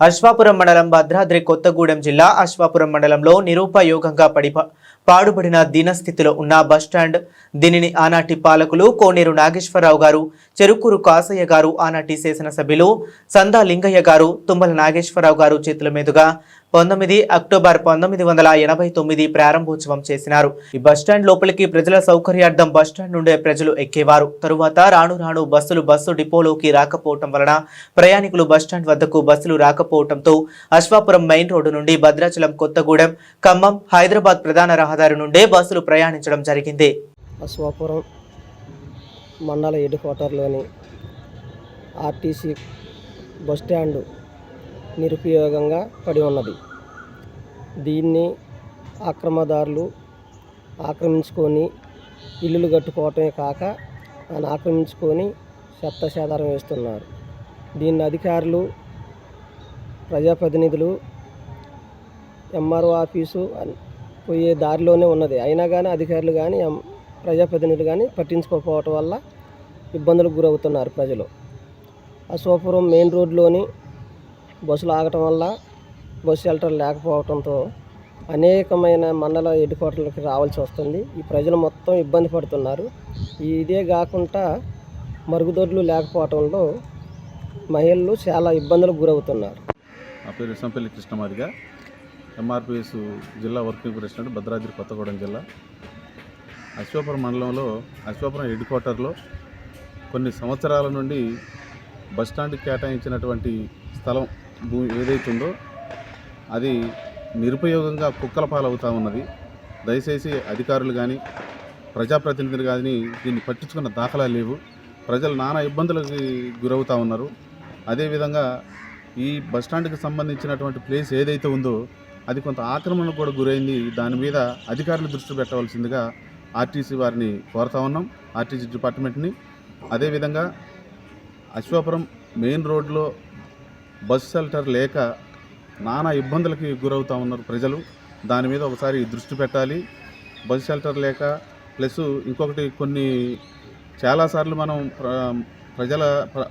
అశ్వాపురం మండలం భద్రాద్రి కొత్తగూడెం జిల్లా అశ్వాపురం మండలంలో నిరుపయోగంగా పడి పాడుబడిన దీనస్థితిలో ఉన్న బస్టాండ్ దీనిని ఆనాటి పాలకులు కోనేరు నాగేశ్వరరావు గారు చెరుకూరు కాసయ్య గారు ఆనాటి శాసనసభ్యులు సందా లింగయ్య గారు తుమ్మల నాగేశ్వరరావు గారు చేతుల మీదుగా పంతొమ్మిది అక్టోబర్ పంతొమ్మిది వందల ఎనభై తొమ్మిది ప్రారంభోత్సవం చేసినారు. ఈ బస్టాండ్ లోపలికి ప్రజల సౌకర్యార్థం బస్టాండ్ నుండే ప్రజలు ఎక్కేవారు. తరువాత రాను రాను బస్సులు బస్సు డిపోలోకి రాకపోవటం వలన ప్రయాణికులు బస్టాండ్ వద్దకు బస్సులు రాకపోవటంతో అశ్వాపురం మెయిన్ రోడ్డు నుండి భద్రాచలం కొత్తగూడెం ఖమ్మం హైదరాబాద్ ప్రధాన రహదారి నుండే బస్సులు ప్రయాణించడం జరిగింది. అశ్వాపురం మండల హెడ్ క్వార్టర్లోని ఆర్టీసీ బస్టాండ్ నిరుపయోగంగా పడి ఉన్నది. దీన్ని ఆక్రమదారులు ఆక్రమించుకొని ఇల్లులు కట్టుకోవటమే కాక దాన్ని ఆక్రమించుకొని చెత్త వేస్తున్నారు. దీన్ని అధికారులు ప్రజాప్రతినిధులు ఎంఆర్ఓ ఆఫీసు పోయే దారిలోనే ఉన్నది. అయినా కానీ అధికారులు కానీ ఎం- ప్రజాప్రతినిధులు కానీ పట్టించుకోకపోవటం వల్ల ఇబ్బందులకు గురవుతున్నారు ప్రజలు. అశోపురం మెయిన్ రోడ్లోని బస్సులు ఆగటం వల్ల బస్సు షెల్టర్ లేకపోవడంతో అనేకమైన మండల హెడ్ రావాల్సి వస్తుంది. ఈ ప్రజలు మొత్తం ఇబ్బంది పడుతున్నారు. ఇదే కాకుండా మరుగుదొడ్లు లేకపోవడంలో మహిళలు చాలా ఇబ్బందులకు గురవుతున్నారు. నా పేరు సంపల్లి కృష్ణమాదిగా. ఎంఆర్పిఎస్ జిల్లా వర్కింగ్ ప్రెసిడెంట్ భద్రాద్రి కొత్తగూడెం జిల్లా. అశ్వాపురం మండలంలో అశ్వాపురం హెడ్ క్వార్టర్లో కొన్ని సంవత్సరాల నుండి బస్టాండ్కి కేటాయించినటువంటి స్థలం భూమి ఏదైతుందో ఉందో అది నిరుపయోగంగా కుక్కల పాలవుతూ ఉన్నది. దయచేసి అధికారులు కానీ ప్రజాప్రతినిధులు కానీ దీన్ని పట్టించుకున్న దాఖలా లేవు. ప్రజలు నానా ఇబ్బందులకు గురవుతూ ఉన్నారు. అదేవిధంగా ఈ బస్టాండ్కి సంబంధించినటువంటి ప్లేస్ ఏదైతే ఉందో అది కొంత ఆక్రమణకు కూడా గురైంది. దాని మీద అధికారులు దృష్టి పెట్టవలసిందిగా ఆర్టీసీ వారిని కోరుతా ఉన్నాం. ఆర్టీసీ డిపార్ట్మెంట్ని. అదేవిధంగా అశ్వాపురం మెయిన్ రోడ్లో బస్ షెల్టర్ లేక నానా ఇబ్బందులకి గురవుతూ ఉన్నారు ప్రజలు. దాని మీద ఒకసారి దృష్టి పెట్టాలి. బస్ షెల్టర్ లేక ప్లస్ ఇంకొకటి కొన్ని చాలాసార్లు మనం ప్ర- ప్రజల ప్ర-